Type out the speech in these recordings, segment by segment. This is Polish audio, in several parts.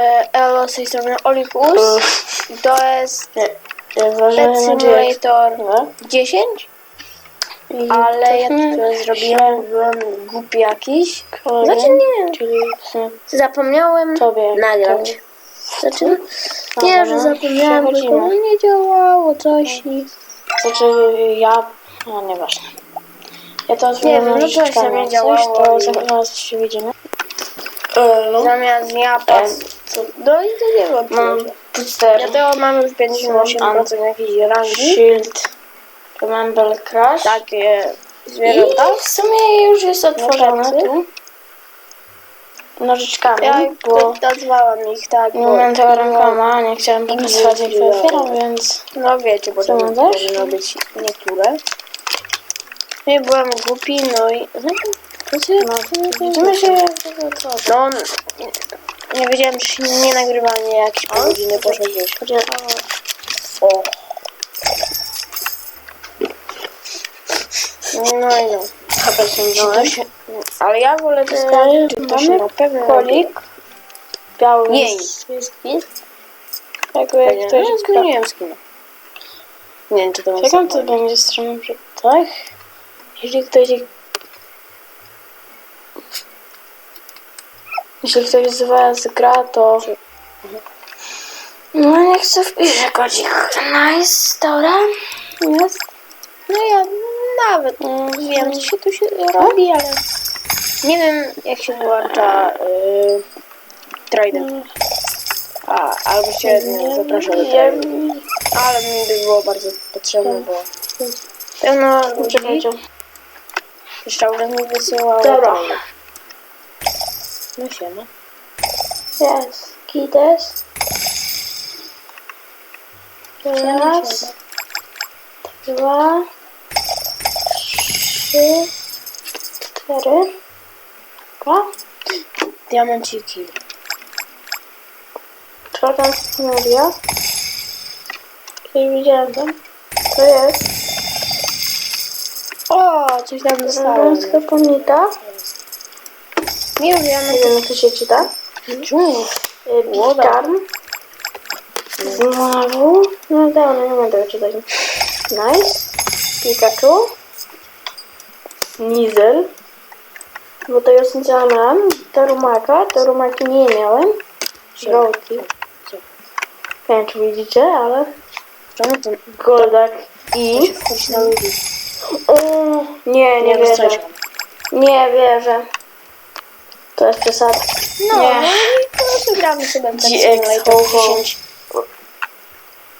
E, Elo z tej strony Olikus. I to jest Pet Simulator No. 10, I ale ja to zrobiłem, byłem głupi jakiś. Znaczy nie, Czyli zapomniałem tobie. nagrać. to- Znaczy, nie, że no, zapomniałem, tylko no nie działało coś i... Znaczy ja... No nieważne. Ja to Nie wiem, no coś tam nie coś, działało To i- za- zaraz się widzimy. No. Zamiast ja pas... Co? No i to nie ma Mam Ja puster, tego mam już 58% jakiejś rangi. shield, remember crash. Takie I zwierzęta. w sumie już jest otworzone tu. Nożyczkami, Ja bo nazwałam ich tak, nie umiem tego rękoma, nie chciałem pokazywać jak to otwieram, więc... No wiecie, bo to powinno być niektóre. No i byłem głupi, no i... No, widzimy się No, nie, nie wiedziałem, czy się nie nagrywa, nie jakieś pół godziny poszło gdzieś. O. No i no. Chyba się to wziąłem. się... Ale ja wolę to czy to się mamy na pewno Kolik. Biały Jej. jest, git. Jakby jak to to jest jest zmieniłem skina. Nie wiem, czy to Czekam, to będzie strona tak? Jeśli ktoś... Jeśli ktoś z was gra, to... No niech sobie wpisze kodzik. Nice, dobra. Jest. No ja nawet Mm, wiem, co się tu się robi, ale... Nie wiem, jak się włącza yy. A, albo się nie zapraszam do. Trident. Ale mi by było bardzo potrzebne, bo... Tak. Pełno Dobrze ludzi powiedział. jeszcze mi wysyłało. Dobra. Siema. Jest. Kites. Raz. Dwa. Trzy. Cztery. Dwa. Diamenciki. Czwarta media. Czyli widziałem tam. To jest. O, coś tam dostałem. Wąska ponita. Nie wiem, Nie wiem jak to się czyta. Y, Bikarm. Znowu. No dawno nie będę tego czytać. Nice. Pikachu. Nizel. Bo to już nie miałem. Tarumaka. Tarumaki nie miałem. Gołki. Nie wiem czy widzicie, ale Czemu Goldak i... O, nie, nie wierzę. Nie wierzę. To jest przesada. No, Nie. no i prostu gramy sobie w Simulator ho, ho. 10.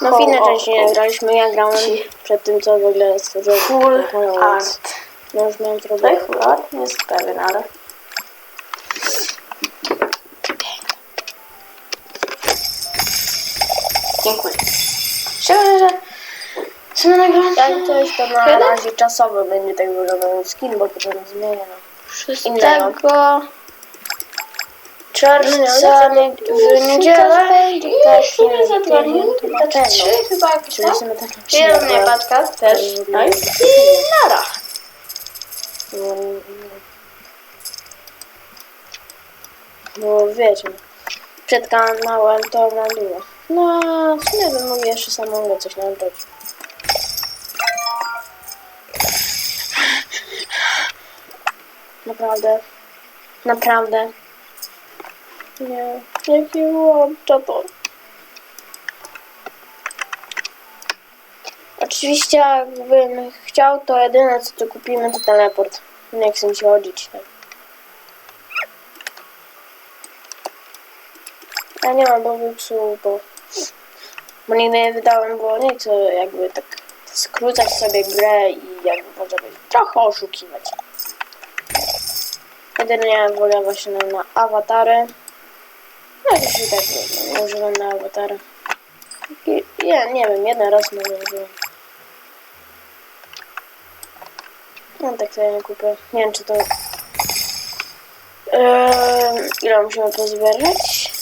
No w inne części nie graliśmy, ja grałem przed tym, co w ogóle stworzyłem. Full więc art. No już miałem Tak, problem. full art? Nie jest pewien, ale... Dziękuję. Szczerze, że sobie nagrałem Jak coś to na razie czasowo będzie tak wyglądał skin, bo potem zmienię no. 6 innego. Czerwca No, w niedzielę. I w sumie nie za wiem, dwa nie dni, wiem, to na znaczy trzy chyba też. No i- Nice. I nara. No, wiecie, przed kanałem to było. No, w sumie bym mógł jeszcze samego coś nagrać. Naprawdę. Naprawdę. Nie. Jaki łapcza to. Oczywiście jakbym chciał, to jedyne co tu kupimy to teleport. Nie chcę się chodzić. Tak. Ja nie mam bobuksu, bo, bo nigdy nie wydałem, bo nie chcę jakby tak skrócać sobie grę i jakby można powiedzieć trochę oszukiwać. Jedynie wolę właśnie na, na awatary. No i tak używam na awatary. I- Ja nie wiem, jeden raz może użyłem. No tak sobie nie kupię. Nie wiem czy to... Eee, ile musimy pozbierać?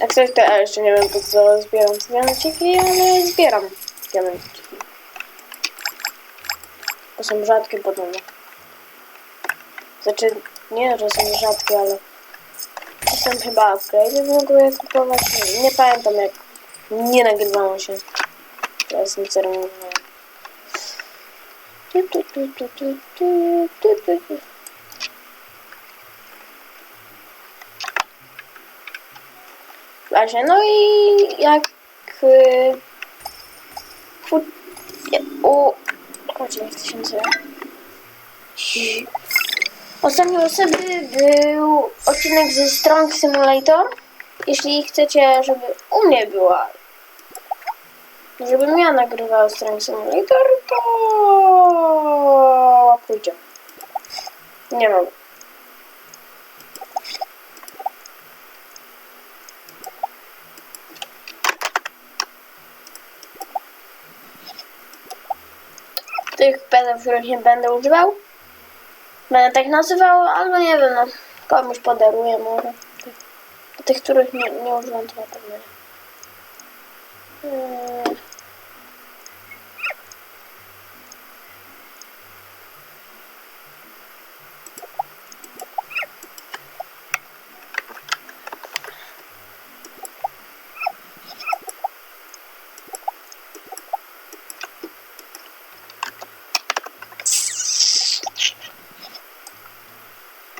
Jak coś to ja jeszcze nie wiem po co zbieram diamenciki, ale zbieram diamenciki. To są rzadkie podobno. Znaczy nie, to rozumiem rzadki, ale... Czasem chyba upgrade'y mogły kupować. Nie, nie pamiętam jak nie nagrywało się. Teraz nic nie robię. Właśnie, no i jak yy, fu, je, o, chodź, nie chcę się nazywać. Ostatnio osoby był odcinek ze Strong Simulator. Jeśli chcecie, żeby u mnie była, żebym ja nagrywała Strong Simulator, to łapujcie. Nie mogę. Tych pedów, których nie będę używał. Będę tak nazywał, albo nie wiem, no, komuś podaruję może. Tych, których nie, nie używam, to na pewno.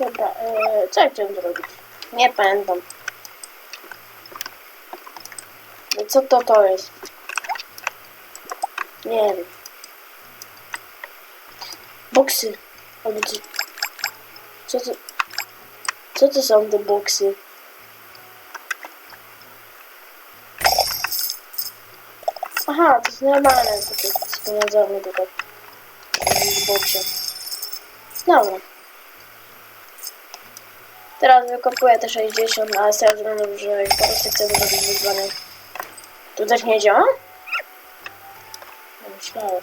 Dobra, chciałem zrobić? Nie pamiętam. No Co to to jest? Nie wiem. Boksy. Co? Co to? Co to są te boksy? Aha, to jest normalne takie spinadzone tylko. W boksie. Dobra. Teraz wykopuję te 60, ale względu, że po prostu chcę zrobić wyzwanie. Tu też nie działa? Nie myślałem.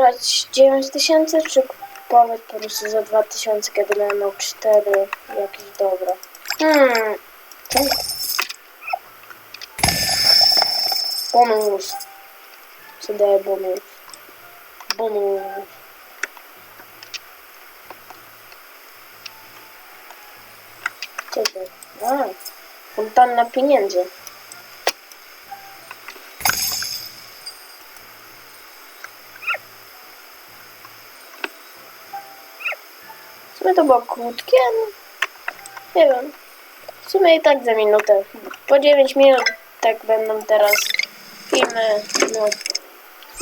Zbierać 9 tysięcy, czy kupować po prostu za 2000, kiedy będę miał 4 jakieś dobre? Hmm. Bonus. Co daje bonus? Bonus. Co to? A, fontanna pieniędzy. W sumie to było krótkie, no. Nie wiem. W sumie i tak za minutę. Po 9 minut tak będą teraz filmy. No,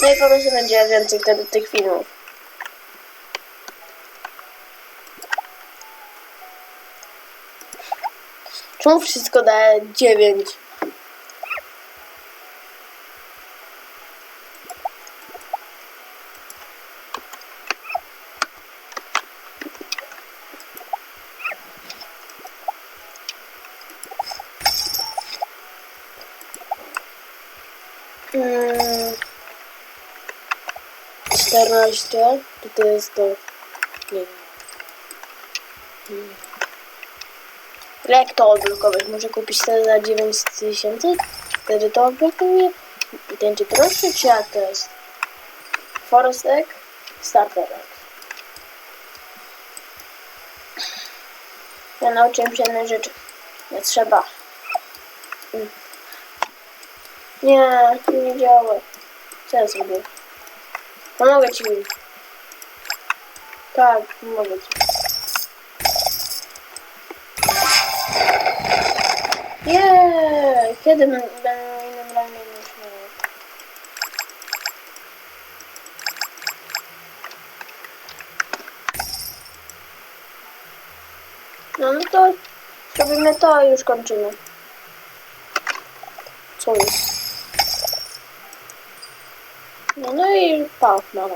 no i po prostu będzie więcej wtedy tych filmów. Czemu wszystko daje 9? 14, to to jest to, nie wiem. Mm. Ile Jak to odblokować? Może kupić wtedy za 9 tysięcy? Wtedy to odblokuje? I będzie droższy, czy jak to jest? Forest Egg? Starter Egg. Ja nauczyłem się jednej rzeczy. Nie trzeba. Mm. Nie, to nie działa. Co ja zrobię? Pomogę ci. Tak, pomogę ci. Nie, kiedy będę innym ramię niż miał? No, no to zrobimy to i już kończymy. Co jest? Ну і паф на